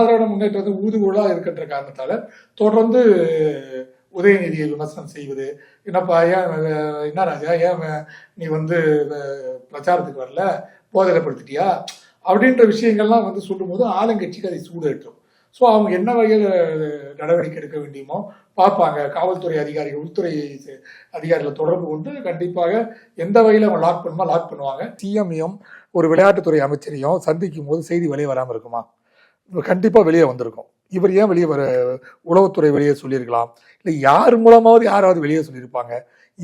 அண்ணா முன்னேற்றத்தை வந்து ஊதுகுழா இருக்கின்ற காரணத்தால தொடர்ந்து உதயநிதியை விமர்சனம் செய்வது என்னப்பா ஏன் என்ன ராஜா ஏன் நீ வந்து பிரச்சாரத்துக்கு வரல? போதனைப்படுத்திட்டியா? அப்படின்ற விஷயங்கள்லாம் வந்து சொல்லும்போது ஆளுங்கட்சிக்கு அதை சூடேற்றும். ஸோ அவங்க என்ன வகையில் நடவடிக்கை எடுக்க வேண்டியுமோ பார்ப்பாங்க. காவல்துறை அதிகாரிகள் உள்துறை அதிகாரிகளை தொடர்பு கொண்டு கண்டிப்பாக எந்த வகையில் அவங்க லாக் பண்ணுமோ லாக் பண்ணுவாங்க. சிஎம்ஐயும் ஒரு விளையாட்டுத்துறை அமைச்சரையும் சந்திக்கும் போது செய்தி வெளியே வராமல் இருக்குமா? கண்டிப்பாக வெளியே வந்திருக்கும். இவர் ஏன் வெளியே வர உளவுத்துறை வெளியே சொல்லியிருக்கலாம்? இல்லை யார் மூலமாவது யாராவது வெளியே சொல்லியிருப்பாங்க?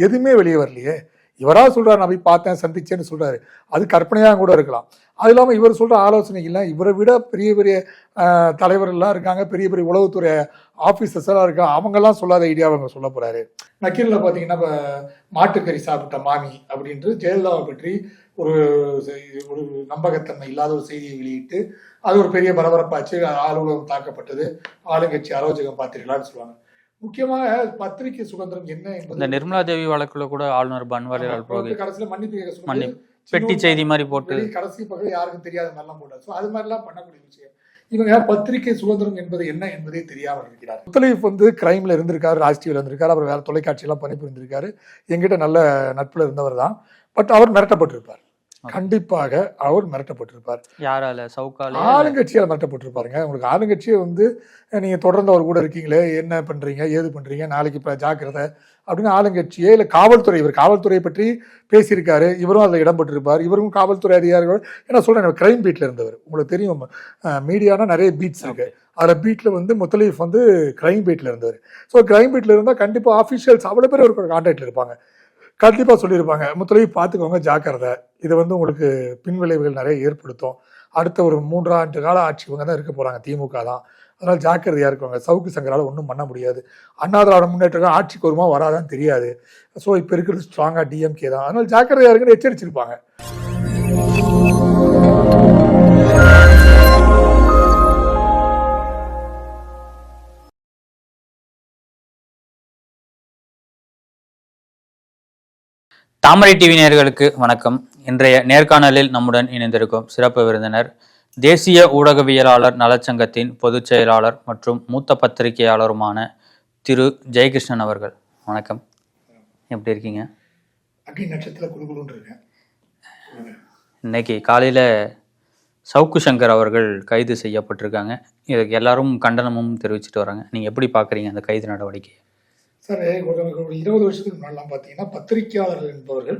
எதுவுமே வெளியே வரலையே. இவராக சொல்கிறார் நான் போய் பார்த்தேன் சந்திச்சேன்னு சொல்கிறாரு அது கற்பனையாக கூட இருக்கலாம். அது இல்லாமல் இவர் சொல்ற ஆலோசனைகள்லாம் இவரை விட பெரிய பெரிய தலைவர்கள்லாம் இருக்காங்க. பெரிய பெரிய உளவுத்துறை ஆஃபீஸர்ஸ்லாம் இருக்காங்க. அவங்கெல்லாம் சொல்லாத ஐடியாவை அவங்க சொல்ல போகிறாரு நக்கீரில் பார்த்தீங்கன்னா இப்போ மாட்டுக்கறி சாப்பிட்ட மாமி அப்படின்ட்டு ஜெயலலிதாவை பற்றி ஒரு ஒரு நம்பகத்தன்மை இல்லாத ஒரு செய்தியை வெளியிட்டு அது ஒரு பெரிய பரபரப்பாச்சு அலுவலகம் தாக்கப்பட்டது ஆளுங்கட்சி அரோஜகம் பார்த்தீர்களான்னு சொல்லுவாங்க. முக்கியமாக பத்திரிகை சுதந்திரம் என்ன இந்த என்பது நிர்மலா தேவி வழக்குல கூட ஆளுநர் பன்வாரிலால் புரோஹித் கடைசியில் மன்னிப்பு மன்னிப்பு. பெட்டி செய்தி மாதிரி போட்டு. கடைசி பக்கம் யாருக்கும் தெரியாத மாதிரிலாம் போட்டார் ஸோ அது மாதிரிலாம் பண்ணக்கூடிய விஷயம். இவங்க பத்திரிகை சுதந்திரம் என்பது என்ன என்பதே தெரியாமல் இருக்கிறார் முத்தலீஃப் வந்து கிரைம்ல இருந்திருக்காரு ராஜ் டிவியில் இருந்திருக்காரு அப்புறம் வேற தொலைக்காட்சியெல்லாம் பணிபுரிந்திருக்காரு எங்கிட்ட நல்ல நட்புல இருந்தவர் தான். பட் அவர் மிரட்டப்பட்டிருப்பார். கண்டிப்பாக அவர் மிரட்டப்பட்டிருப்பார். யாரால? சவுக்கால ஆளுங்கட்சியால் மிரட்டப்பட்டிருப்பாருங்க. உங்களுக்கு ஆளுங்கட்சியே வந்து நீங்க தொடர்ந்து அவர் கூட இருக்கீங்களே என்ன பண்றீங்க ஏது பண்றீங்க நாளைக்கு இப்ப ஜாக்கிரதை அப்படின்னு ஆளுங்கட்சியே இல்ல காவல்துறை இவர் காவல்துறையை பற்றி பேசியிருக்காரு. இவரும் அதில் இடம்பெற்றிருப்பார் இவரும் காவல்துறை அதிகாரிகள். ஏன்னா சொல்றேன் கிரைம் பீட்ல இருந்தவர். உங்களுக்கு தெரியும் மீடியானா நிறைய பீட்ஸ் இருக்கு. அதில் பீட்ல வந்து முத்தலீஃப் வந்து கிரைம் பீட்ல இருந்தவர். ஸோ கிரைம் பீட்ல இருந்தால் கண்டிப்பா ஆஃபீஷியல்ஸ் அவ்வளோ பேர் ஒரு கான்டாக்ட்ல இருப்பாங்க. கண்டிப்பாக சொல்லியிருப்பாங்க. முத்தலீஃப் பார்த்துக்கோங்க ஜாக்கிரதை. இது வந்து உங்களுக்கு பின்விளைவுகள் நிறைய ஏற்படுத்தும். அடுத்த ஒரு மூன்றாண்டு கால ஆட்சி இவங்க தான் இருக்க போகிறாங்க திமுக தான். அதனால் ஜாக்கிரதையாக இருக்கவங்க சவுக்கு சங்கரால் ஒன்றும் பண்ண முடியாது. அண்ணா திராவிட முன்னேற்றம் ஆட்சிக்கு வருமா வராதான்னு தெரியாது. ஸோ இப்போ இருக்கிறது ஸ்ட்ராங்காக டிஎம்கே தான். அதனால் ஜாக்கிரதையாக இருக்குன்னு எச்சரிச்சிருப்பாங்க. தாமரை டிவி நேயர்களுக்கு வணக்கம். இன்றைய நேர்காணலில் நம்முடன் இணைந்திருக்கும் சிறப்பு விருந்தினர் தேசிய ஊடகவியலாளர் நலச்சங்கத்தின் பொதுச் செயலாளர் மற்றும் மூத்த பத்திரிகையாளருமான திரு. ஜெயகிருஷ்ணன் அவர்கள். வணக்கம். எப்படி இருக்கீங்க? அக்னி நட்சத்திர குழுகுழுன்னு இருக்கேன். இன்னைக்கு காலையில் சவுக்கு சங்கர் அவர்கள் கைது செய்யப்பட்டிருக்காங்க. இதுக்கு எல்லாரும் கண்டனமும் தெரிவிச்சிட்டு வராங்க. நீங்கள் எப்படி பார்க்குறீங்க அந்த கைது நடவடிக்கை சார் ஒரு இருபது வருஷத்துக்கு முன்னாடிலாம் பார்த்தீங்கன்னா பத்திரிகையாளர்கள் என்பவர்கள்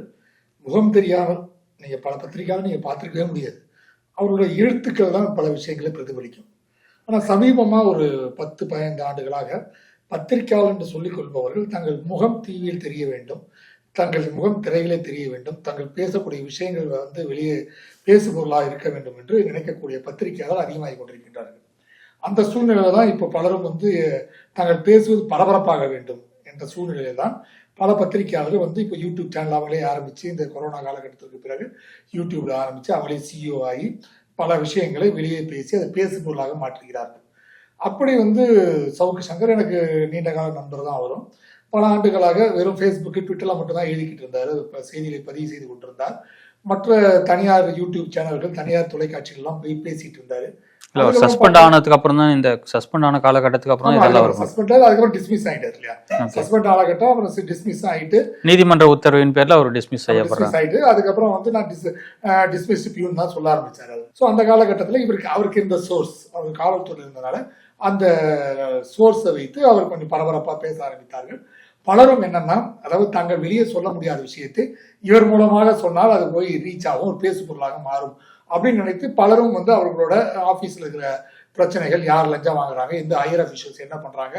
முகம் தெரியாமல் நீங்கள் பல பத்திரிகையாளர் நீங்கள் பார்த்துருக்கவே முடியாது. அவருடைய எழுத்துக்கள் தான் பல விஷயங்களை பிரதிபலிக்கும். ஆனால் சமீபமாக ஒரு பத்து பதினைந்து ஆண்டுகளாக பத்திரிகையாளர் என்று சொல்லிக் கொள்பவர்கள் தங்கள் முகம் டிவியில் தெரிய வேண்டும் தங்கள் முகம் திரையிலே தெரிய வேண்டும் தங்கள் பேசக்கூடிய விஷயங்கள் வந்து வெளியே பேசுபொருளாக இருக்க வேண்டும் என்று நினைக்கக்கூடிய பத்திரிகையாளர் அதிகமாகி கொண்டிருக்கின்றார்கள். அந்த சூழ்நிலையில தான் இப்போ பலரும் வந்து தாங்கள் பேசுவது பரபரப்பாக வேண்டும். என்ற சூழ்நிலையில தான் பல பத்திரிகையாளர்கள் வந்து இப்போ யூடியூப் சேனல் அவங்களே ஆரம்பிச்சு இந்த கொரோனா காலகட்டத்திற்கு பிறகு யூடியூப்ல ஆரம்பிச்சு அவங்களே சிஇஓ ஆகி பல விஷயங்களை வெளியே பேசி அதை பேசு பொருளாக மாற்றுகிறார்கள். அப்படி வந்து சவுக்கு சங்கர் எனக்கு நீண்ட கால நண்பர் தான் அவரும். பல ஆண்டுகளாக வெறும் ஃபேஸ்புக்கு ட்விட்டரில் மட்டும்தான் எழுதிக்கிட்டு இருந்தார். செய்திகளை பதிவு செய்து கொண்டிருந்தார். மற்ற தனியார் யூடியூப் சேனல்கள் தனியார் தொலைக்காட்சிகள்லாம் போய் பேசிட்டு இருந்தாரு. இல்லை சஸ்பெண்ட் ஆனதுக்கு அப்புறம் தான் இந்த சஸ்பெண்ட் ஆன காலகட்டத்துக்கு அப்புறம் இதெல்லாம் வரும். சஸ்பெண்ட் அதுக்கப்புறம் டிஸ்மிஸ் ஆயிட்டாரு இல்லையா. சஸ்பெண்ட் ஆகட்டும் அப்புறம் டிஸ்மிஸ் ஆயிட்டு நீதிமன்ற உத்தரவின் பேர்ல அவர் டிஸ்மிஸ் செய்யப்படுறார். ஆயிட்டு அதுக்கப்புறம் வந்து நான் டிஸ் டிஸ்மிஸ் பியூன் தான் சொல்ல ஆரம்பிச்சாரு ஸோ அந்த காலகட்டத்தில் இவருக்கு அவருக்கு இருந்த சோர்ஸ் அவர் காவல்துறை இருந்தனால அந்த சோர்ஸை வைத்து அவர் கொஞ்சம் பரபரப்பா பேச ஆரம்பித்தார்கள். பலரும் என்னன்னா அதாவது தாங்கள் வெளியே சொல்ல முடியாத விஷயத்தை இவர் மூலமாக சொன்னால் அது போய் ரீச் ஆகும் ஒரு பேசு பொருளாக மாறும். அப்படின்னு நினைத்து பலரும் வந்து அவர்களோட ஆபீஸ்ல இருக்கிற பிரச்சனைகள் யார் லஞ்சம் வாங்குறாங்க இந்த ஹையர் அஃபிஷியல்ஸ் என்ன பண்றாங்க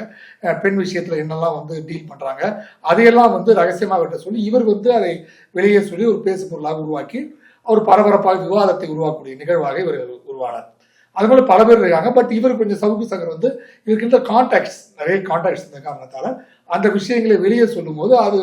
பெண் விஷயத்துல என்னெல்லாம் வந்து டீல் பண்றாங்க அதையெல்லாம் வந்து ரகசியமாக விட்ட சொல்லி இவர் வந்து அதை வெளியே சொல்லி ஒரு பேசு பொருளாக உருவாக்கி ஒரு பரபரப்பாக விவாதத்தை உருவாக்கக்கூடிய நிகழ்வாக இவர் உருவானார். அது போல பல பேர் இருக்காங்க பட் இவர் கொஞ்சம் சவுக்கு சங்கர் வந்து இருக்கின்ற கான்டாக்ட்ஸ் நிறைய கான்டாக்ட்ஸ் இருந்த காரணத்தால அந்த விஷயங்களை வெளியே சொல்லும்போது அது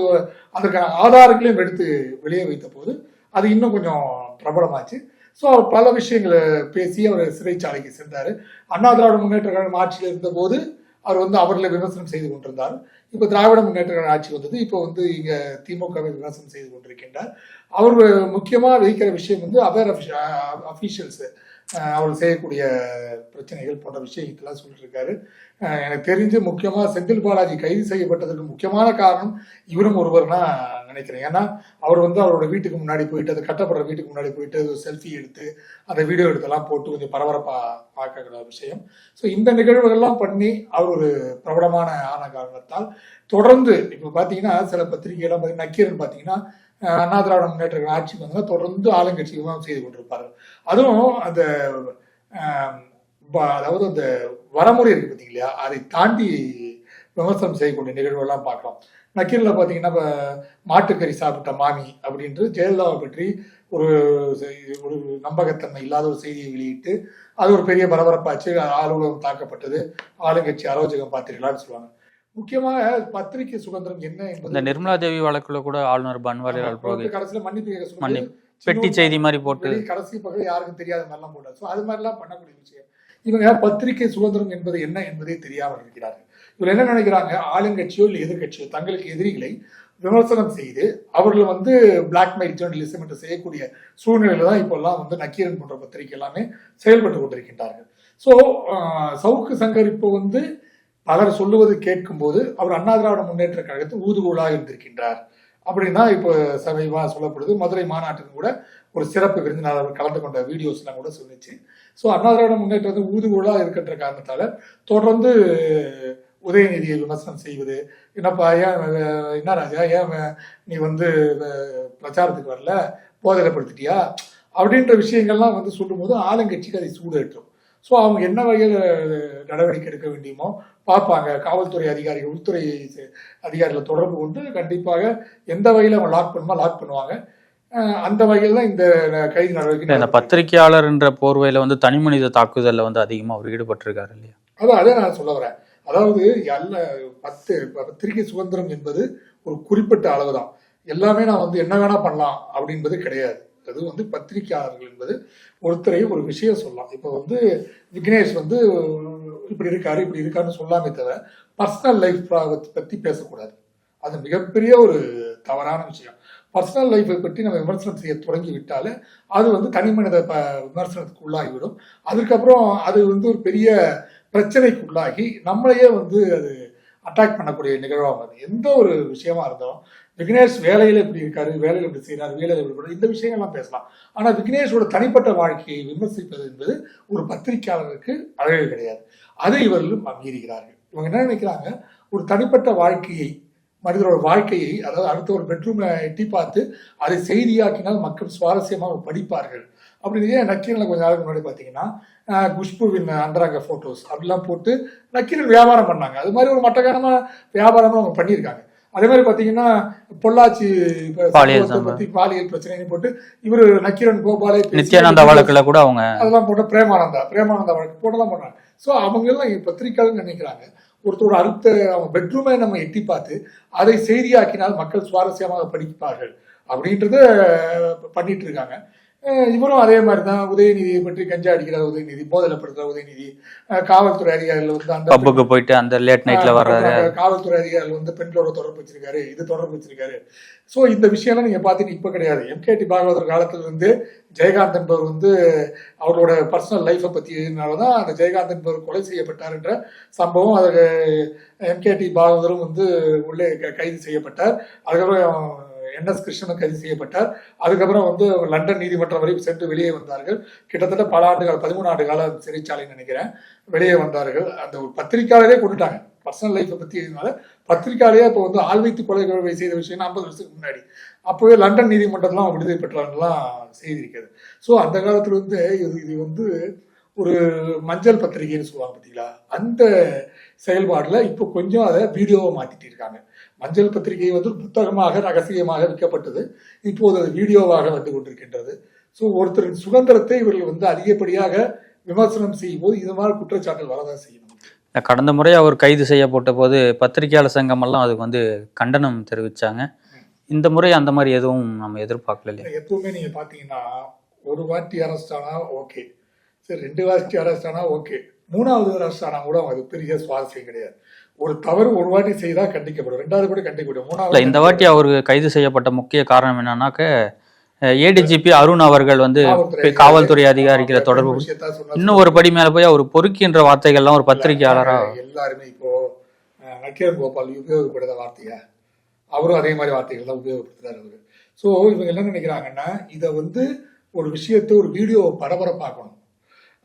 அதற்கான ஆதாரங்களையும் எடுத்து வெளியே வைத்த போது அது இன்னும் கொஞ்சம் பிரபலமாச்சு. ஸோ அவர் பல விஷயங்களை பேசி அவர் சிறைச்சாலைக்கு சென்றார். அண்ணா திராவிட முன்னேற்ற கழகம் ஆட்சியில் இருந்தபோது அவர் வந்து அவர்களை விமர்சனம் செய்து கொண்டிருந்தார். இப்போ திராவிட முன்னேற்ற கழக ஆட்சி வந்தது. இப்போ வந்து இங்கே திமுகவை விமர்சனம் செய்து கொண்டிருக்கின்றார். அவர் முக்கியமாக வைக்கிற விஷயம் வந்து அவேர் அஃபிஷியல்ஸு அவர் செய்யக்கூடிய பிரச்சனைகள் போன்ற விஷயங்கள்லாம் சொல்லிட்டு இருக்காரு எனக்கு தெரிஞ்சு முக்கியமாக செந்தில் பாலாஜி கைது செய்யப்பட்டதற்கு முக்கியமான காரணம் இவரும் ஒருவர்னா நினைக்கிறேன். ஏன்னா அவர் வந்து அவரோட வீட்டுக்கு முன்னாடி போயிட்டு அது கட்டப்படுற வீட்டுக்கு முன்னாடி போயிட்டு செல்ஃபி எடுத்து அந்த வீடியோ எடுத்தெல்லாம் போட்டு கொஞ்சம் பரபரப்பாக பார்க்கக்கூடிய விஷயம். ஸோ இந்த நிகழ்வுகள்லாம் பண்ணி அவர் ஒரு பிரபலமான ஆன காரணத்தால் தொடர்ந்து இப்போ பார்த்தீங்கன்னா சில பத்திரிகையெல்லாம் பார்த்தீங்கன்னா நக்கீரன் பார்த்தீங்கன்னா அண்ணா திராவிட முன்னேற்ற ஆட்சிக்கு வந்தால் தொடர்ந்து ஆளுங்கட்சி விமர்சனம் செய்து கொண்டிருப்பார்கள். அதுவும் அந்த அதாவது அந்த வரமுறை இருக்கு பார்த்தீங்களா அதை தாண்டி விமர்சனம் செய்யக்கூடிய நிகழ்வுகள்லாம் பார்க்கலாம். நக்கீரில் பார்த்தீங்கன்னா இப்ப மாட்டுக்கறி சாப்பிட்ட மாமி அப்படின்ட்டு ஜெயலலிதாவை பற்றி ஒரு செய்- ஒரு நம்பகத்தன்மை இல்லாத ஒரு செய்தியை வெளியிட்டு அது ஒரு பெரிய பரபரப்பாச்சு. ஆளுநகம் தாக்கப்பட்டது. ஆளுங்கட்சி அரோஜகம் பார்த்தீர்களான்னு சொல்லுவாங்க. முக்கியமாக பத்திரிகை சுதந்திரம் என்ன இந்த என்பது நிர்மலா தேவி வழக்குல கூட ஆளுநர் பன்வாரிலால் புரோஹித் கடைசியில் மன்னிப்பு மன்னிப்பு. பெட்டி செய்தி மாதிரி போட்டு. கடைசி பக்கம் யாருக்கும் தெரியாத மாதிரிலாம் போட்டார். ஸோ அது மாதிரிலாம் பண்ணக்கூடிய விஷயம். இவங்க பத்திரிகை சுதந்திரம் என்பது என்ன என்பதே தெரியாமல் இருக்கிறார்கள். இவர் என்ன நினைக்கிறாங்க? ஆளுங்கட்சியோ இல்லை எதிர்கட்சியோ தங்களுக்கு எதிரிகளை விமர்சனம் செய்து அவர்கள் வந்து பிளாக்மெயில் ஜேர்னலிசம் என்று செய்யக்கூடிய சூழ்நிலையில தான் இப்போல்லாம் வந்து நக்கீரன் போன்ற பத்திரிகை எல்லாமே செயல்பட்டு கொண்டிருக்கின்றார்கள். ஸோ சவுக்கு சங்கர் இப்போ வந்து பலர் சொல்லுவது கேட்கும்போது அவர் அண்ணா திராவிட முன்னேற்ற கழகத்தில் ஊதுகோலாக இருந்திருக்கின்றார். அப்படின்னா இப்போ சமீபமாக சொல்லப்படுது மதுரை மாநாட்டுக்கு கூட ஒரு சிறப்பு விருந்தினர் அவர் கலந்து கொண்ட வீடியோஸ்லாம் கூட சொல்லிச்சு. ஸோ அண்ணா திராவிட முன்னேற்றது ஊதுகோலாக இருக்கின்ற காரணத்தால் தொடர்ந்து உதயநிதியை விமர்சனம் செய்வது என்னப்பா ஏன் என்ன ராஜா ஏன் நீ வந்து பிரச்சாரத்துக்கு வரல போதனைப்படுத்திட்டியா அப்படின்ற விஷயங்கள்லாம் வந்து சொல்லும்போது ஆளுங்கட்சிக்கு அதை சூடேற்றும். ஸோ அவங்க என்ன வகையில் நடவடிக்கை எடுக்க வேண்டியுமோ பார்ப்பாங்க. காவல்துறை அதிகாரிகள் உள்துறை அதிகாரிகளை தொடர்பு கொண்டு கண்டிப்பாக எந்த வகையில் அவங்க லாக் பண்ணுமோ லாக் பண்ணுவாங்க. அந்த வகையில் தான் இந்த கைது நடவடிக்கை இந்த நடவடிக்கை. பத்திரிகையாளர் என்ற போர்வையில வந்து தனி மனித தாக்குதல்ல வந்து அதிகமா அவர் ஈடுபட்டிருக்காரு இல்லையா? அதான் அதே நான் சொல்ல வரேன். அதாவது எல்லா பத்து பத்திரிகை சுதந்திரம் என்பது ஒரு குறிப்பிட்ட அளவு தான் எல்லாமே நான் வந்து என்ன வேணா பண்ணலாம் அப்படின்றது கிடையாது. அது வந்து பத்திரிகையாளர்கள் என்பது ஒருத்தரை ஒரு விஷயம் சொல்லலாம். இப்போ வந்து விக்னேஷ் வந்து இப்படி இருக்காரு இப்படி இருக்காருன்னு சொல்லாமே தவிர பர்சனல் லைஃப் பத்தி பேசக்கூடாது. அது மிகப்பெரிய ஒரு தவறான விஷயம். பர்சனல் லைஃப்பை பற்றி நம்ம விமர்சனம் செய்ய தொடங்கி விட்டாலே அது வந்து தனி மனித ப விமர்சனத்துக்கு உள்ளாகிவிடும். அதுக்கப்புறம் அது வந்து ஒரு பெரிய பிரச்சனைக்கு உள்ளாகி நம்மளையே வந்து அது அட்டாக் பண்ணக்கூடிய நிகழ்வாக அது எந்த ஒரு விஷயமா இருந்தாலும் விக்னேஷ் வேலையில இப்படி இருக்காரு? வேலையில இப்படி செய்யறாரு வேலையில இப்படி பண்றாரு, இந்த விஷயங்கள்லாம் பேசலாம். ஆனா விக்னேஷோட தனிப்பட்ட வாழ்க்கையை விமர்சிப்பது என்பது ஒரு பத்திரிகையாளருக்கு அழகு கிடையாது. அதை இவர்களும் மீறுகிறார்கள் இவங்க என்ன நினைக்கிறாங்க? ஒரு தனிப்பட்ட வாழ்க்கையை மனிதரோட வாழ்க்கையை அதாவது அடுத்த ஒரு பெட்ரூம்ல எட்டி பார்த்து அதை செய்தியாக்கினால் மக்கள் சுவாரஸ்யமாக படிப்பார்கள். அப்படின்னு ஏன் நக்கீரனில் கொஞ்ச நாளுக்கு முன்னாடி பார்த்தீங்கன்னா குஷ்புவின் அந்தரங்க ஃபோட்டோஸ் அப்படிலாம் போட்டு நக்கீரன் வியாபாரம் பண்ணாங்க. அது மாதிரி ஒரு மட்டக்காரமாக வியாபாரமும் அவங்க பண்ணியிருக்காங்க. அதே மாதிரி பார்த்தீங்கன்னா பொள்ளாச்சி. பத்தி பாலியல் பிரச்சனைன்னு போட்டு இவர் நக்கீரன் கோபாலே நித்யானந்தா வழக்குல கூட அவங்க அதெல்லாம் போட்ட பிரேமானந்தா பிரேமானந்தா வழக்கு போட்டெல்லாம் பண்றாங்க ஸோ அவங்க எல்லாம் பத்திரிக்கையாளர் நினைக்கிறாங்க. ஒருத்தரோட அடுத்த அவங்க பெட்ரூமை நம்ம எட்டி பார்த்து அதை செய்தியாக்கினால் மக்கள் சுவாரஸ்யமாக படிப்பார்கள். அப்படின்றத பண்ணிட்டு இருக்காங்க. இவரும் அதே மாதிரி தான் உதயநிதியை பற்றி கஞ்சா அடிக்கிறார் உதயநிதி போதலைப்படுத்துற உதயநிதி. காவல்துறை அதிகாரிகள் வந்து அந்த பப்புக்கு போயிட்டு அந்த லேட் நைட்ல வர்றாரு. காவல்துறை அதிகாரிகள் வந்து பெண்களோட தொடர்பு வச்சிருக்காரு இது தொடர்பு வச்சிருக்காரு. சோ இந்த விஷயம்லாம் நீங்க பாத்தீங்கன்னா இப்ப கிடையாது. எம்கேடி பாகவதர் காலத்துல இருந்து ஜெயகாந்த் என்பவர் வந்து அவரோட பர்சனல் லைஃப்பை பத்தினாலதான் அந்த ஜெயகாந்த் என்பவர் கொலை செய்யப்பட்டார் என்ற சம்பவம் அதுக்கு எம்கேடி பாகவதரும் வந்து உள்ளே கைது செய்யப்பட்டார். அதுக்கப்புறம் என்எஸ் கிருஷ்ணன் கைது செய்யப்பட்டார். அதுக்கப்புறம் வந்து லண்டன் நீதிமன்றம் வரை சென்று வெளியே வந்தார்கள். கிட்டத்தட்ட பல ஆண்டுகள் பதிமூணு ஆண்டு கால சிறைச்சாலைன்னு நினைக்கிறேன். வெளியே வந்தார்கள். அந்த ஒரு பத்திரிக்கையாளரே கொண்டுட்டாங்க. பர்சனல் லைஃப்பை பத்தி இதனால பத்திரிக்கையாளரே இப்போ வந்து ஆழ்வைத்து கொலை செய்த விஷயம் ஐம்பது வருஷத்துக்கு முன்னாடி. அப்போவே லண்டன் நீதிமன்றம்லாம் விடுதலை பெற்றாங்கலாம் செய்திருக்கிறது ஸோ அந்த காலத்துல வந்து இது இது வந்து ஒரு மஞ்சள் பத்திரிகைன்னு சொல்லுவாங்க பார்த்தீங்களா அந்த செயல்பாடுல இப்போ கொஞ்சம் அதை வீடியோவை மாத்திட்டு இருக்காங்க. மஞ்சள் பத்திரிகை வந்து புத்தகமாக ரகசியமாக விற்கப்பட்டது. இப்போது அது வீடியோவாக வந்து கொண்டிருக்கின்றது. ஸோ ஒருத்தரின் சுதந்திரத்தை இவர்கள் வந்து அதிகப்படியாக விமர்சனம் செய்யும் போது இது மாதிரி குற்றச்சாட்டுகள் வரதான் செய்யணும் கடந்த முறை அவர் கைது செய்யப்பட்ட போது பத்திரிகையாளர் சங்கம் எல்லாம் அதுக்கு வந்து கண்டனம் தெரிவிச்சாங்க. இந்த முறை அந்த மாதிரி எதுவும் நம்ம எதிர்பார்க்கல இல்லையா எப்பவுமே நீங்க பாத்தீங்கன்னா ஒரு வாட்டி அரெஸ்ட் ஆனா ஓகே சரி ரெண்டு வாட்டி அரெஸ்ட் ஆனா ஓகே மூணாவது அரெஸ்ட் ஆனா கூட அது பெரிய சுவாரஸ்யம் கிடையாது. ஒரு தவறு ஒரு வாட்டி செய்தா கண்டிக்கப்படும். ரெண்டாவது கூட கண்டிக்கப்படும். மூணாவது இந்த வாட்டி அவர் கைது செய்யப்பட்ட முக்கிய காரணம் என்னன்னாக்க ஏடிஜிபி அருண் அவர்கள் வந்து காவல்துறை ஆமா, தொடர்பு இன்னும் ஒரு படி மேல போய் அவர் பொறுக்கின்ற வார்த்தைகள்லாம் ஒரு பத்திரிகையாளரா? எல்லாருமே இப்போ நக்கீரன் கோபால் உபயோகப்படுத்த வார்த்தையா அவரும் அதே மாதிரி வார்த்தைகள் தான் உபயோகப்படுத்துறாரு அவரு. ஸோ இவங்க என்ன நினைக்கிறாங்கன்னா இதை வந்து ஒரு விஷயத்தை ஒரு வீடியோ பரபரப்பாக்கணும்.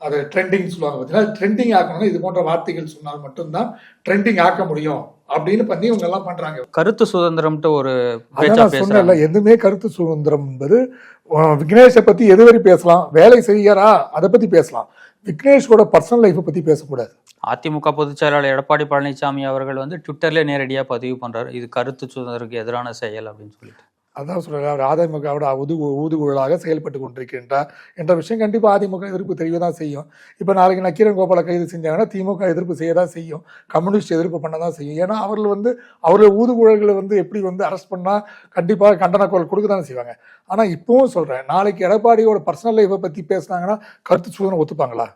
அதை ட்ரெண்டிங் சொல்லுவாங்க பார்த்தீங்கன்னா ட்ரெண்டிங் ஆக்கணும்னா இது போன்ற வார்த்தைகள் சொன்னால் மட்டும்தான் ட்ரெண்டிங் ஆக்க முடியும் அப்படின்னு பண்ணி இவங்க எல்லாம் பண்றாங்க. கருத்து சுதந்திரம்ட்டு ஒரு பேசுறாங்க. எதுவுமே கருத்து சுதந்திரம் என்பது விக்னேஷை பத்தி எது வரை பேசலாம்? வேலை செய்யறா? அதை பத்தி பேசலாம். விக்னேஷோட பர்சனல் லைஃப்பை பத்தி பேசக்கூடாது. அதிமுக பொதுச் செயலாளர் எடப்பாடி பழனிசாமி அவர்கள் வந்து ட்விட்டர்ல நேரடியா பதிவு பண்றாரு. இது கருத்து சுதந்திரத்துக்கு எதிரான செயல் அப்படின்னு சொல்லிட்டு. அதான் சொல்கிறார் அவர் அதிமுகவோட உது ஊதுகுழலாக செயல்பட்டு கொண்டிருக்கின்றார் என்ற விஷயம் கண்டிப்பாக அதிமுக எதிர்ப்பு தெரிய தான் செய்யும். இப்போ நாளைக்கு நக்கீரன் கோபாலை கைது செஞ்சாங்கன்னா திமுக எதிர்ப்பு செய்ய தான் செய்யும். கம்யூனிஸ்ட் எதிர்ப்பு பண்ண தான் செய்யும். ஏன்னா அவர்கள் வந்து அவர்கள் ஊதுகுழல்களை வந்து எப்படி வந்து அரெஸ்ட் பண்ணால் கண்டிப்பாக கண்டன குரல் கொடுக்க தானே செய்வாங்க. ஆனால் இப்போவும் சொல்கிறேன் நாளைக்கு எடப்பாடியோட பர்சனல் லைஃப்பை பற்றி பேசினாங்கன்னா கருத்து சூதனை ஒத்துப்பாங்களா?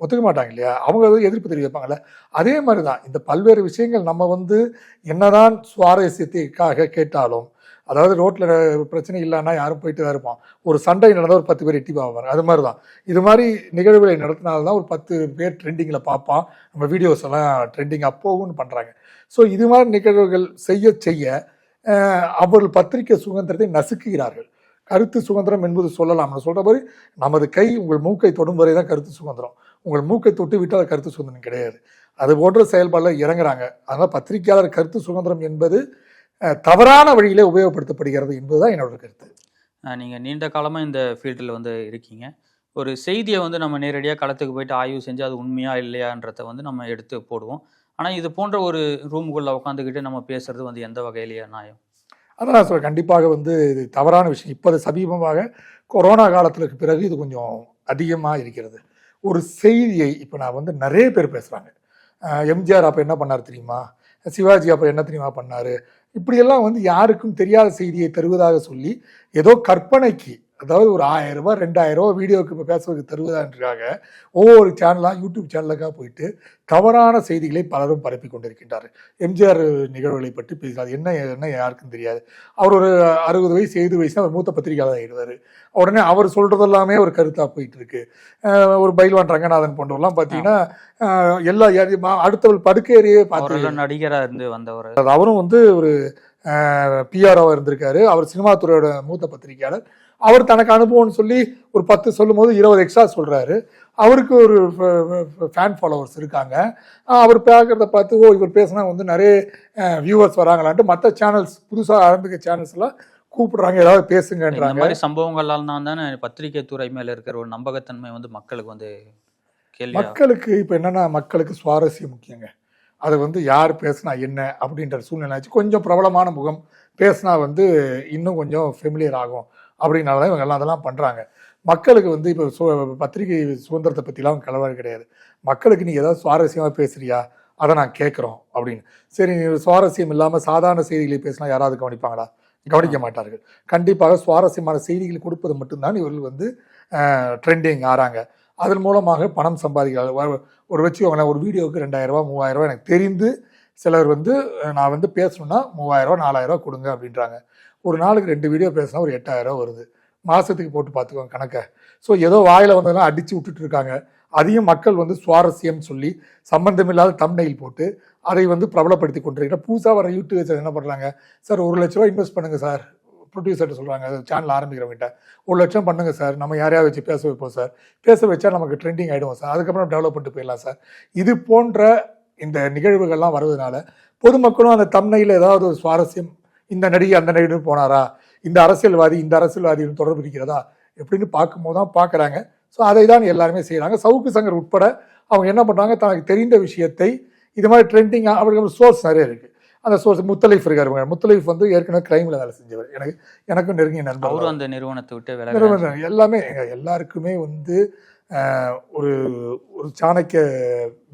ஒத்துக்க மாட்டாங்க இல்லையா? அவங்க எதுவும் எதிர்ப்பு தெரிவிப்பாங்கல்ல? அதே மாதிரி தான் இந்த பல்வேறு விஷயங்கள் நம்ம வந்து என்னதான் சுவாரஸ்யத்திற்காக கேட்டாலும் அதாவது ரோட்டில் பிரச்சனை இல்லைன்னா யாரும் போயிட்டு தான் இருப்பான். ஒரு சண்டை நடந்தால் ஒரு பத்து பேர் எட்டி பார்ப்பாங்க. அது மாதிரி தான் இது மாதிரி நிகழ்வுகளை நடத்தினால்தான் ஒரு பத்து பேர் ட்ரெண்டிங்கில் பார்ப்பான். நம்ம வீடியோஸ் எல்லாம் ட்ரெண்டிங் அப்போவும்னு பண்ணுறாங்க ஸோ இது மாதிரி நிகழ்வுகள் செய்ய செய்ய அவர்கள் பத்திரிகை சுதந்திரத்தை நசுக்குகிறார்கள். கருத்து சுதந்திரம் என்பது சொல்லலாம். நான் சொல்கிற மாதிரி நமது கை உங்கள் மூக்கை தொடும் வரை தான் கருத்து சுதந்திரம். உங்கள் மூக்கை தொட்டு விட்டால் கருத்து சுதந்திரம் கிடையாது. அது போன்ற செயல்பாடில் இறங்குறாங்க. அதனால் பத்திரிகையாளர் கருத்து சுதந்திரம் என்பது தவறான வழியிலே உபயோகப்படுத்தப்படுகிறது என்பதுதான் என்னோட கருத்து. அஹ் நீங்க நீண்ட காலமா இந்த ஃபீல்டில் வந்து இருக்கீங்க. ஒரு செய்தியை வந்து நம்ம நேரடியாக களத்துக்கு போயிட்டு ஆய்வு செஞ்சு அது உண்மையா இல்லையான்றதை வந்து நம்ம எடுத்து போடுவோம். ஆனா இது போன்ற ஒரு ரூமுக்குள்ள உட்காந்துக்கிட்டு நம்ம பேசுறது வந்து எந்த வகையிலேயே நியாயம் நான் சொல்றேன். கண்டிப்பாக வந்து இது தவறான விஷயம். இப்போது சமீபமாக கொரோனா காலத்துக்கு பிறகு இது கொஞ்சம் அதிகமாக இருக்கிறது. ஒரு செய்தியை இப்போ நான் வந்து நிறைய பேர் பேசுகிறாங்க எம்ஜிஆர் அப்போ என்ன பண்ணார் தெரியுமா? சிவாஜி அப்போ என்ன தெரியுமா பண்ணார்? இப்படியெல்லாம் வந்து யாருக்கும் தெரியாத செய்தியை தருவதாக சொல்லி ஏதோ கற்பனைக்கு அதாவது ஒரு ஆயிரம் ரூபாய் ரெண்டாயிரம் ரூபாய் வீடியோக்கு இப்போ பேசுவதற்கு தருவதான்றக்காக ஒவ்வொரு சேனலாக யூடியூப் சேனலுக்காக போயிட்டு தவறான செய்திகளை பலரும் பரப்பி கொண்டிருக்கின்றார்கள். எம்ஜிஆர் நிகழ்வுகளை பற்றி பேசுகிறார் என்ன என்ன யாருக்கும் தெரியாது. அவர் ஒரு அறுபது வயசு எழுபது வயசு அவர் மூத்த பத்திரிகையாளர் ஆயிடுவார். உடனே அவர் சொல்றது எல்லாமே ஒரு கருத்தாக போயிட்டு இருக்கு ஒரு பைல்வான் ரங்கநாதன் போன்றவர்லாம் பார்த்தீங்கன்னா எல்லா அடுத்தவள் படுக்கையறையே பார்த்து அவரெல்லாம் நடிகரா இருந்து வந்தவர். அவரும் வந்து ஒரு பிஆர்ஓ இருந்திருக்காரு. அவர் சினிமா துறையோட மூத்த பத்திரிகையாளர். அவர் தனக்கு அனுபவம்னு சொல்லி ஒரு பத்து சொல்லும் போது இருபது எக்ஸ்ட்ரா சொல்றாரு. அவருக்கு ஒரு ஃபேன் ஃபாலோவர்ஸ் இருக்காங்க. அவர் பார்க்கறத பார்த்து ஓ இவர் பேசினா வந்து நிறைய வியூவர்ஸ் வராங்களான்ட்டு மற்ற சேனல்ஸ் புதுசாக ஆரம்பிக்க சேனல்ஸ் எல்லாம் கூப்பிடுறாங்க. ஏதாவது இந்த பேசுங்கன்றாங்க மாதிரி சம்பவங்களால் தான் தானே பத்திரிகை துறை மேல இருக்கிற ஒரு நம்பகத்தன்மை வந்து மக்களுக்கு வந்து மக்களுக்கு இப்போ என்னன்னா மக்களுக்கு சுவாரஸ்யம் முக்கியங்க. அது வந்து யார் பேசுனா என்ன அப்படின்ற சூழ்நிலை ஆச்சு. கொஞ்சம் பிரபலமான முகம் பேசுனா வந்து இன்னும் கொஞ்சம் ஃபெமிலியர் ஆகும். அப்படின்னால தான் இவங்க எல்லாம் அதெல்லாம் பண்ணுறாங்க மக்களுக்கு வந்து இப்போ சு பத்திரிகை சுதந்திரத்தை பற்றிலாம் கலவாறு கிடையாது. மக்களுக்கு நீ ஏதாவது சுவாரஸ்யமாக பேசுறியா? அதை நான் கேட்குறோம் அப்படின்னு. சரி நீ சுவாரஸ்யம் இல்லாமல் சாதாரண செய்திகளை பேசினா யாராவது கவனிப்பாங்களா? கவனிக்க மாட்டார்கள். கண்டிப்பாக சுவாரஸ்யமான செய்திகள் கொடுப்பது மட்டும்தான் இவர்கள் வந்து ட்ரெண்டிங் ஆறாங்க. அதன் மூலமாக பணம் சம்பாதிக்கிறார்கள் ஒரு- வச்சு வச்சுக்கோங்களேன் ஒரு வீடியோவுக்கு ரெண்டாயிரரூபா மூவாயிரரூபா எனக்கு தெரிந்து சிலர் வந்து நான் வந்து பேசணும்னா மூவாயிரரூபா நாலாயிரரூபா கொடுங்க அப்படின்றாங்க. ஒரு நாளுக்கு ரெண்டு வீடியோ பேசினா ஒரு எட்டாயிரம் ரூபாய் வருது. மாதத்துக்கு போட்டு பார்த்துக்கோங்க கணக்கை. ஸோ ஏதோ வாயில் வந்ததெல்லாம் அடித்து விட்டுட்டு இருக்காங்க. அதையும் மக்கள் வந்து சுவாரஸ்யம் சொல்லி சம்பந்தமில்லாத தம்னையில் போட்டு அதை வந்து பிரபலப்படுத்தி கொண்டிருக்கிற புதுசாக வர யூடியூபர்ஸ் என்ன பண்ணுறாங்க சார் ஒரு லட்ச ரூபா இன்வெஸ்ட் பண்ணுங்கள் சார். ப்ரொடியூசர்கிட்ட சொல்கிறாங்க சேனல் ஆரம்பிக்கிறவங்ககிட்ட ஒரு லட்சம் பண்ணுங்கள் சார். நம்ம யாரையாவது வச்சு பேச வைப்போம் சார். பேச வச்சா நமக்கு ட்ரெண்டிங் ஆகிடுவோம் சார். அதுக்கப்புறம் டெவலப் பண்ணிட்டு போயிடலாம் சார். இது போன்ற இந்த நிகழ்வுகள்லாம் வருவதனால பொதுமக்களும் அந்த தம்னையில் ஏதாவது ஒரு சுவாரஸ்யம் இந்த நடிகை அந்த நடிகை போனாரா? இந்த அரசியல்வாதி இந்த அரசியல்வாதியுடன் தொடர்பு இருக்கிறதா? எப்படின்னு பார்க்கும்போது தான் பார்க்குறாங்க. ஸோ அதை தான் எல்லாருமே செய்கிறாங்க சவுக்கு சங்கர் உட்பட அவங்க என்ன பண்ணுறாங்க தனக்கு தெரிந்த விஷயத்தை இது மாதிரி ட்ரெண்டிங்காக அவருக்கு சோர்ஸ் நிறைய இருக்குது அந்த சோர்ஸ் முத்தலைஃப் இருக்காரு முத்தலைஃப் வந்து ஏற்கனவே கிரைமில் வேலை செஞ்சவர். எனக்கு எனக்கும் நெருங்கிய நண்பர் அந்த நிறுவனத்தை விட்டு நிறுவனம் எல்லாமே எல்லாருக்குமே வந்து ஒரு ஒரு சாணக்கிய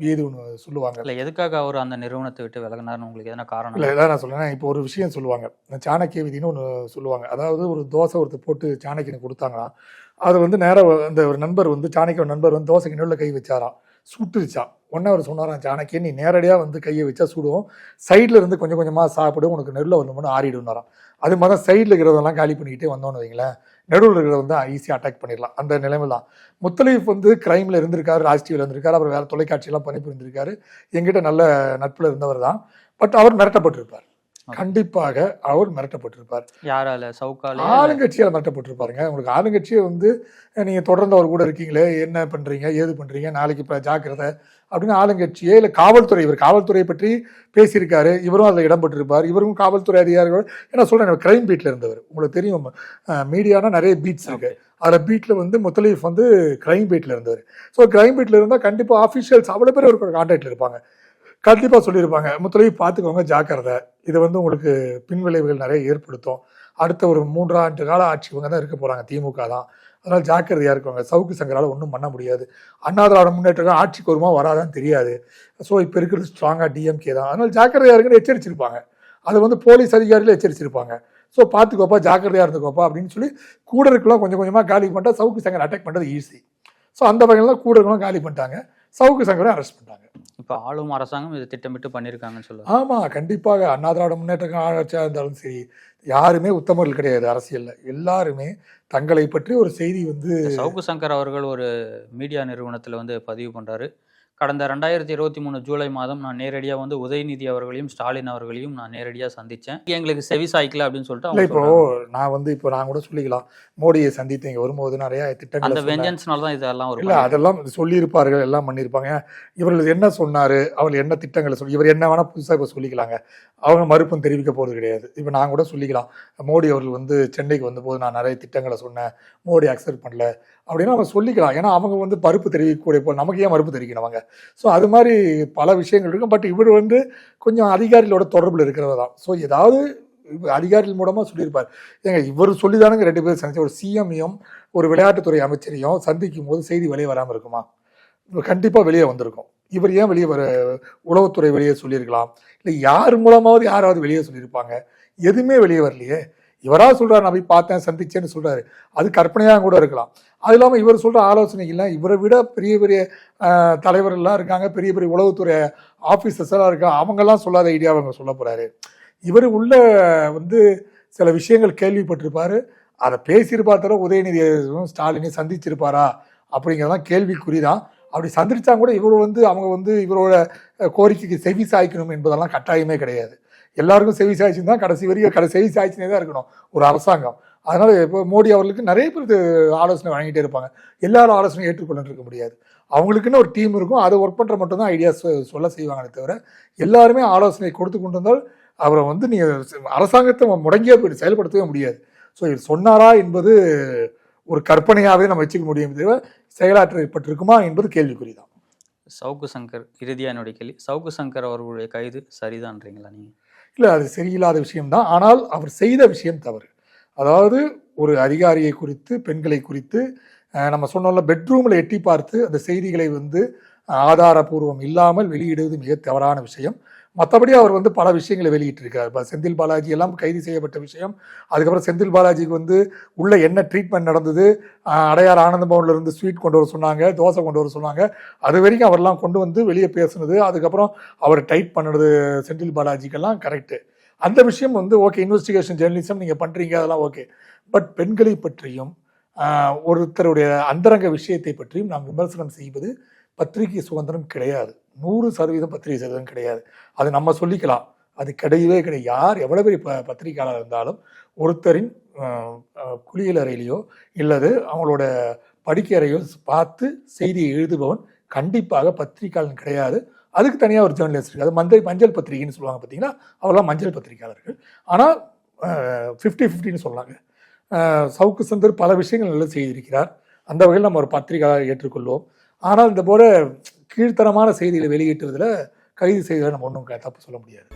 வீடு ஒன்று சொல்லுவாங்க. இல்ல எதுக்காக அவர் அந்த நிறுவனத்தை விட்டு விலகினார்னு உங்களுக்கு எதனா காரணம்? இல்லை இதான் நான் சொல்றேன். இப்போ ஒரு விஷயம் சொல்லுவாங்க. இந்த சாணக்கிய விதின்னு ஒன்று சொல்லுவாங்க. அதாவது ஒரு தோசை ஒருத்தர் போட்டு சாணக்கியனுக்கு கொடுத்தாங்களாம். அது வந்து நேராக அந்த ஒரு நண்பர் வந்து சாணக்கிய நண்பர் வந்து தோசை கிணறுல கை வச்சாராம். சுட்டுருச்சான் உடனே அவர் சொன்னாராம் சாணக்கியன் நீ நேரடியாக வந்து கையை வச்சா சுடுவோம் சைடில் இருந்து கொஞ்சம் கொஞ்சமாக சாப்பிடு உனக்கு நெல்ல வரணும்னு ஆறிடுனாராம் அது மாதிரி தான் சைடில் இருக்கிறதெல்லாம் காலி பண்ணிக்கிட்டே வந்தோன்னு வைங்களேன். நடுவில் இருக்கிறத வந்து ஈஸியாக அட்டாக் பண்ணிடலாம். அந்த நிலைமை தான். முத்தலீஃப் வந்து கிரைமில் இருந்திருக்காரு ராஜ் டிவியில் இருந்திருக்காரு அப்புறம் வேறு தொலைக்காட்சியெல்லாம் பணிபுரிந்திருக்காரு. எங்கிட்ட நல்ல நட்பில் இருந்தவர் தான். பட் அவர் மிரட்டப்பட்டிருப்பார். கண்டிப்பாக அவர் மிரட்டப்பட்டிருப்பார். யாரால? சவுக்கால? ஆளுங்கட்சியால் மிரட்டப்பட்டிருப்பாருங்க. உங்களுக்கு ஆளுங்கட்சியை வந்து நீங்கள் தொடர்ந்து அவர் கூட இருக்கீங்களே என்ன பண்ணுறீங்க ஏது பண்ணுறீங்க நாளைக்கு இப்போ ஜாக்கிரதை அப்படின்னு ஆளுங்கட்சியே இல்லை காவல்துறை இவர் காவல்துறையை பற்றி பேசியிருக்காரு. இவரும் அதில் இடம்பெற்றிருப்பார். இவரும் காவல்துறை அதிகாரிகள். ஏன்னா சொல்கிறேன் கிரைம் பீட்டில் இருந்தவர். உங்களுக்கு தெரியும் மீடியானா நிறைய பீட்ஸ் இருக்கு. அதில் பீட்டில் வந்து முத்தலீஃப் வந்து கிரைம் பீட்டில் இருந்தவர். ஸோ கிரைம் பீட்டில் இருந்தால் கண்டிப்பாக ஆஃபீஷியல்ஸ் அவ்வளோ பேர் ஒரு கான்டாக்டில் இருப்பாங்க. கண்டிப்பாக சொல்லியிருப்பாங்க. முத்தலீஃப் பார்த்துக்கோங்க ஜாக்கிரதை. இது வந்து உங்களுக்கு பின்விளைவுகள் நிறைய ஏற்படுத்தும். அடுத்த ஒரு மூன்றாண்டு கால ஆட்சி இவங்க தான் இருக்க போகிறாங்க திமுக தான். அதனால் ஜாக்கிரதையாக இருக்கவங்க சவுக்கு சங்கரால் ஒன்றும் பண்ண முடியாது. அண்ணா திராவிட முன்னேற்றம் ஆட்சிக்கு வருமா வராதான்னு தெரியாது. ஸோ இப்போ இருக்கிறது ஸ்ட்ராங்காக டிஎம்கே தான். அதனால் ஜாக்கிரதையாக இருக்குன்னு எச்சரிச்சிருப்பாங்க. அது வந்து போலீஸ் அதிகாரிகள் எச்சரிச்சிருப்பாங்க. ஸோ பார்த்துக்கோப்பா ஜாக்கிரதையாக இருந்துக்கோப்பா அப்படின்னு சொல்லி கூட இருக்கலாம் கொஞ்சம் கொஞ்சமாக காலி பண்ணிட்டா சவுக்கு சங்கர் அட்டாக் பண்ணுறது ஈஸி ஸோ அந்த வகையில் தான் கூட இருக்கலாம் காலி பண்ணிட்டாங்க. சவுக்கு சங்கரை அரெஸ்ட் பண்ணிட்டாங்க. இப்ப ஆளும் அரசாங்கம் இது திட்டமிட்டு பண்ணிருக்காங்கன்னு சொல்லுவாங்க. ஆமாம் கண்டிப்பாக அண்ணா திராவிட முன்னேற்ற ஆட்சியாக இருந்தாலும் சரி யாருமே உத்தமர்கள் கிடையாது அரசியல்ல. எல்லாருமே தங்களை பற்றி ஒரு செய்தி வந்து சவுக்கு சங்கர் அவர்கள் ஒரு மீடியா நிறுவனத்துல வந்து பதிவு பண்றாரு. கடந்த ரெண்டாயிரத்தி இருபத்தி மூணு ஜூலை மாதம் நான் நேரடியா வந்து உதயநிதி அவர்களையும் ஸ்டாலின் அவர்களையும் நான் நேரடியா சந்திச்சேன் எங்களுக்கு செவி சாய்க்கல அப்படின்னு சொல்லிட்டு இப்போ. நான் வந்து இப்போ நான் கூட சொல்லிக்கலாம். மோடியை சந்தித்து இங்கே வரும்போது நிறைய திட்டங்கள் அந்த. வெஞ்சன்ஸ்னால தான் இதெல்லாம் ஒரு இல்ல அதெல்லாம் சொல்லியிருப்பார்கள் எல்லாம் பண்ணியிருப்பாங்க. இவர்கள் என்ன சொன்னாரு அவர் என்ன திட்டங்களை சொல்லி இவர் என்ன வேணா புதுசா இப்ப சொல்லிக்கலாங்க. அவங்க மறுப்பும் தெரிவிக்க போகிறது கிடையாது. இப்போ நான் கூட சொல்லிக்கலாம். மோடி அவர்கள் வந்து சென்னைக்கு வந்தபோது நான் நிறைய திட்டங்களை சொன்னேன். மோடி அக்செப்ட் பண்ணல அப்படின்னு அவங்க சொல்லிக்கலாம். ஏன்னா அவங்க வந்து மறுப்பு தெரிவிக்கக்கூடிய போல் நமக்கு ஏன் மறுப்பு தெரிவிக்கணும் அவங்க? ஸோ அது மாதிரி பல விஷயங்கள் இருக்கும். பட் இவர் வந்து கொஞ்சம் அதிகாரிகளோட தொடர்பில் இருக்கிறவர் தான். ஸோ ஏதாவது அதிகாரிகள் மூலமாக சொல்லியிருப்பார். ஏங்க இவர் சொல்லிதானுங்க ரெண்டு பேரும் சந்திச்சு. ஒரு சிஎம்ஐயும் ஒரு விளையாட்டுத்துறை அமைச்சரையும் சந்திக்கும் போது செய்தி வெளியே வராமல் இருக்குமா? கண்டிப்பாக வெளியே வந்திருக்கும். இவர் ஏன் வெளியே வர உளவுத்துறை வெளியே சொல்லியிருக்கலாம்? இல்லை யார் மூலமாவது யாராவது வெளியே சொல்லியிருப்பாங்க? எதுவுமே வெளியே வரலையே. இவராக சொல்கிறார் நான் போய் பார்த்தேன் சந்திச்சேன்னு சொல்கிறாரு அது கற்பனையாக கூட இருக்கலாம். அது இல்லாமல் இவர் சொல்ற ஆலோசனைகள்லாம் இவரை விட பெரிய பெரிய தலைவர்கள்லாம் இருக்காங்க. பெரிய பெரிய உளவுத்துறை ஆஃபீஸர்ஸ் எல்லாம் இருக்காங்க. அவங்கெல்லாம் சொல்லாத ஐடியாவை அவங்க சொல்ல போகிறாரு இவர் உள்ள வந்து சில விஷயங்கள் கேள்விப்பட்டிருப்பாரு. அதை பேசியிருப்பார் தவிர உதயநிதி ஸ்டாலினை சந்திச்சிருப்பாரா அப்படிங்கிறதான் கேள்விக்குறி தான் அப்படி சந்திரிச்சா கூட இவர் வந்து அவங்க வந்து இவரோட கோரிக்கைக்கு செவி சாய்க்கணும் என்பதெல்லாம் கட்டாயமே கிடையாது. எல்லாருக்கும் செவி சாய்ச்சின்னு தான் கடைசி வரைக்கும் கடை செவி சாய்ச்சினே தான் இருக்கணும் ஒரு அரசாங்கம். அதனால் இப்போ மோடி அவர்களுக்கு நிறைய பேர் ஆலோசனை வழங்கிட்டே இருப்பாங்க. எல்லாரும் ஆலோசனை ஏற்றுக்கொண்டு இருக்க முடியாது. அவங்களுக்குன்னு ஒரு டீம் இருக்கும் அதை ஒர்க் பண்ணுற மட்டும்தான் ஐடியாஸ் சொல்ல செய்வாங்களே தவிர எல்லாருமே ஆலோசனை கொடுத்து கொண்டு வந்தால் அவரை வந்து நீங்கள் அரசாங்கத்தை முடங்கியே போயிட்டு செயல்படுத்தவே முடியாது. ஸோ இவர் சொன்னாரா என்பது ஒரு கற்பனையாகவே நம்ம வச்சுக்க முடியும் தவிர செயலாற்றப்பட்டிருக்குமா என்பது கேள்விக்குறி தான் சவுக்கு சங்கர் இறுதியா என்னுடைய கேள்வி. சவுக்கு சங்கர் அவர்களுடைய கைது சரிதான்றீங்களா நீங்க? இல்லை அது சரியில்லாத விஷயம்தான். ஆனால் அவர் செய்த விஷயம் தவறு. அதாவது ஒரு அதிகாரியை குறித்து பெண்களை குறித்து நம்ம சொன்னோம்ல பெட்ரூமில் எட்டி பார்த்து அந்த செய்திகளை வந்து ஆதாரபூர்வம் இல்லாமல் வெளியிடுவது மிக தவறான விஷயம். மற்றபடி அவர் வந்து பல விஷயங்களை வெளியிட்டிருக்கார். இப்போ செந்தில் பாலாஜி எல்லாம் கைது செய்யப்பட்ட விஷயம். அதுக்கப்புறம் செந்தில் பாலாஜிக்கு வந்து உள்ள என்ன ட்ரீட்மெண்ட் நடந்தது? அடையார் ஆனந்த பவனில் இருந்து ஸ்வீட் கொண்டு வர சொன்னாங்க தோசை கொண்டு வர சொன்னாங்க. அது வரைக்கும் அவர்லாம் கொண்டு வந்து வெளியே பேசுனது. அதுக்கப்புறம் அவர் டைட் பண்ணது செந்தில் பாலாஜிக்கெல்லாம் கரெக்டு அந்த விஷயம் வந்து ஓகே இன்வெஸ்டிகேஷன் ஜேர்னலிசம் நீங்கள் பண்ணுறீங்க அதெல்லாம் ஓகே பட் பெண்களை பற்றியும் ஒருத்தருடைய அந்தரங்க விஷயத்தை பற்றியும் நாம் விமர்சனம் செய்வது பத்திரிகை சுதந்திரம் கிடையாது. நூறு சதவீதம் பத்திரிகை சுதந்திரம் கிடையாது. அது நம்ம சொல்லிக்கலாம். அது கிடையவே கிடையாது. யார் எவ்வளோ பெரிய ப பத்திரிகையாளர் இருந்தாலும் ஒருத்தரின் குளியலறையிலையோ இல்லது அவங்களோட படிக்கறையோ பார்த்து செய்தியை எழுதுபவன் கண்டிப்பாக பத்திரிகையாளன் கிடையாது. அதுக்கு தனியாக ஒரு ஜேர்னலிஸ்ட் இருக்குது அது மஞ்சள் மஞ்சள் பத்திரிகைன்னு சொல்லுவாங்க பார்த்தீங்கன்னா அவெல்லாம் மஞ்சள் பத்திரிகையாளர்கள். ஆனால் ஃபிஃப்டி ஃபிஃப்டின்னு சொன்னாங்க சவுக்கு சந்தர் பல விஷயங்கள் நல்லா செய்திருக்கிறார். அந்த வகையில் நம்ம ஒரு பத்திரிகையாளர் ஏற்றுக்கொள்வோம். ஆனால் இந்த போல கீழ்த்தரமான செய்திகளை வெளியிட்டுவதில் கைது செய்வதில் நம்ம ஒன்றும் தப்பு சொல்ல முடியாது.